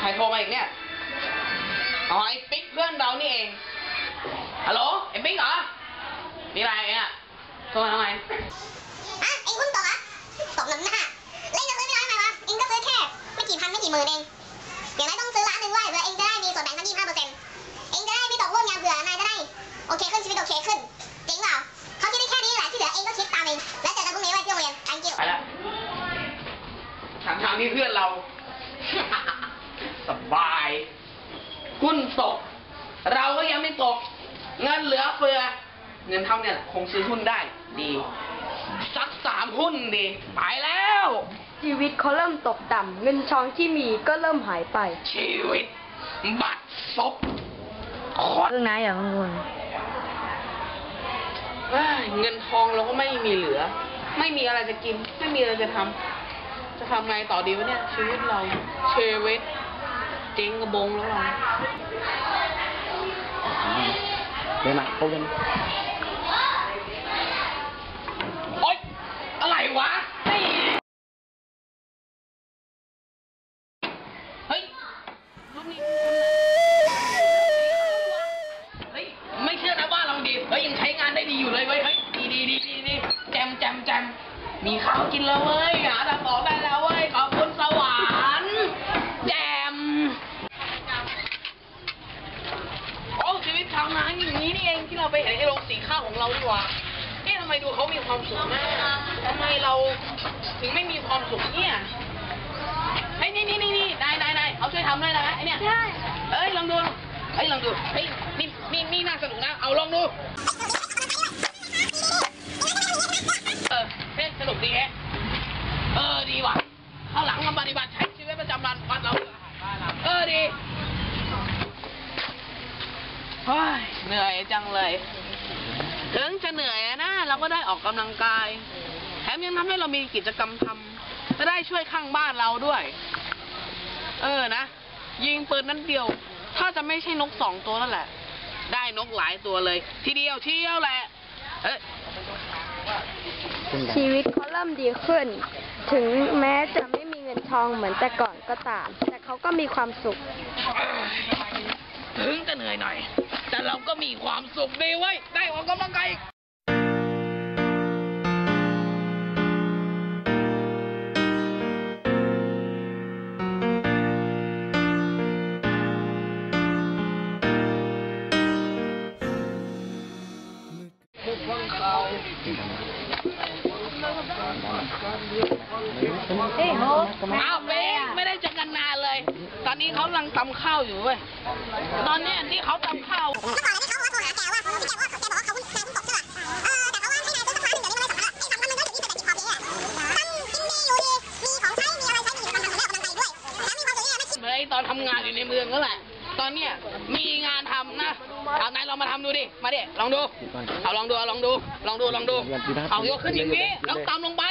ใครโทรมาอีกเนี่ยอ๋อไอ้ปิ๊กเพื่อนเรานี่เองฮัลโหลไอ้ปิ๊กเหรอมีอะไรเนี่ยโทรมาทำไมอะเอ็งหุ้นตกอะตอกน้ำหน้าเล่นก็ซื้อไม่ร้อยไหมวะเอ็งก็ซื้อแค่ไม่กี่พันไม่กี่หมื่นเองอย่างไรต้องซื้อล้านหนึ่งไว้เพื่อเอ็งจะได้มีส่วนแบ่งทั้งยี่ห้าเปอร์เซ็นต์เอ็งจะได้ไม่ตกรุ่นไงเผื่อนายจะได้โอเคขึ้นชีวิตโอเคขึ้นจริงเปล่าเขาคิดได้แค่นี้แหละที่เหลือเอ็งก็คิดตามเองแล้วเจอกันพรุ่งนี้ไว้ที่โรงเรียนอังกฤไปละถามทางนี่เพื่อนเรา บายหุ้นตก เราก็ยังไม่ตก เงินเหลือเฟือ เงินเท่าเนี่ยคงซื้อหุ้นได้ดีสักสามหุ้นดีไปแล้ว ชีวิตเขาเริ่มตกต่ำเงินทองที่มีก็เริ่มหายไป ชีวิต บัตรซบขอเรื่องนายอย่ากังวลเอ้ยเงินทองเราก็ไม่มีเหลือ ไม่มีอะไรจะกิน ไม่มีอะไรจะทำจะทำไงต่อดีวะเนี่ย ชีวิตเราชีวิต เจ๊งกระบงแล้วเราเดินมาเขาเดินโอ๊ยอะไรวะนี่เฮ้ยลูกนี้เฮ้ย ไม่เชื่อนะว่าเราดี เฮ้ย ยังใช้งานได้ดีอยู่เลยเว้ย เฮ้ยดีดีดีดีดีแจมแจมแจมมีข้าวกินแล้วเว้ยหาทางออกได้แล้วเว้ย ขอบคุณสวรรค์แจม โอ้ชีวิตชาวนาอย่างนี้นี่ เองที่เราไปเห็นไอ้โรงสีข้าวของเราดีกว่าเอ๊ะทำไมดูเขามีความสุขนะทำไมเราถึงไม่มีความสุขเนี่ยเฮ้ยนี่นี่นี่นี่นายนายนายเอาช่วยทำด้วยนะไอเนี่ย ใช่ เอ้ยลองดูเฮ้ยลองดู เฮ้ยนี่นี่นี่น่าสนุกนะ เอาลองดูเออเฮ้ยสนุกดีแฮะเออดีว่ะข้างหลังมาปฏิบัติใช้ชีวิตประจำวันวันเราเออดี เฮ้ยเหนื่อย จังเลยถึงจะเหนื่อยนะเราก็ได้ออกกำลังกาย แถมยังทำให้เรามีกิจกรรมทำจะได้ช่วยข้างบ้านเราด้วย เออนะ ยิงปืนนั้นเดียว ถ้าจะไม่ใช่นกสองตัวนั่นแหละ ได้นกหลายตัวเลย ทีเดียวเที่ยวแหละ เอ้ยขึ้นกันชีวิตเขาเริ่มดีขึ้น ถึงแม้จะไม่มีเงินทองเหมือนแต่ก่อนก็ตาม แต่เขาก็มีความสุข ถึงจะเหนื่อยหน่อย แต่เราก็มีความสุขดีเว้ย ได้ออกกำลังกายอีกเฮ้ยโฮอ้าวเบ้งไม่ได้เจอกันนานเลยต อนนี้เขากำลังตำข้าวอยู่เว้ย ตอนเนี้ยที่เขาตำข้าวเมื่อก่อนเนี่ยที่เขาว่าโทรหาแกว่าที่แกบอกว่าแกบอกว่าเขาหุ้นนายหุ้นตกใช่ป่ะเออแต่เขาว่าให้นายซื้อสักครั้งหนึ่งเดี๋ยวนี้มันไม่สำคัญละไอ้สำคัญมันก็อยู่ที่เศรษฐกิจพอเพียงอะทำกินดีอยู่ดีมีของใช้มีอะไรใช้มีกิจกรรมทำได้ออกกำลังกายด้วยแล้วมีความสุขเนี่ยไม่คิดเหมือนไอ้ตอนทำงานอยู่ในเมืองนั่นแหละ ตอนเนี้ยมีงานทำนะเอานายลองมาทำดูดิ มาดิ ลองดู เอาลองดู เอาลองดู ลองดู ลองดู เอายกขึ้นอย่างนี้ แล้วตำลงไป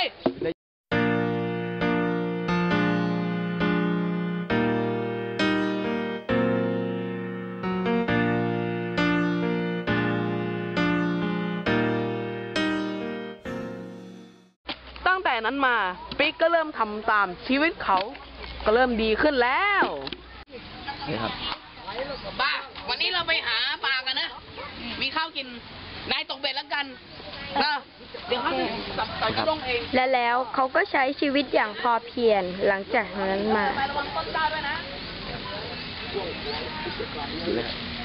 แต่นั้นมาปิ๊กก็เริ่มทำตามชีวิตเขาก็เริ่มดีขึ้นแล้ว นี่ครับบ้าวันนี้เราไปหาปลากันนะ มีข้าวกิน นายตกเบ็ดแล้วกันนะเดี๋ยวเขาจะจับใส่กระด้งเองและแล้วเขาก็ใช้ชีวิตอย่างพอเพียงหลังจากนั้นมา ไประวังต้นกล้าด้วยนะนี่เลยครับ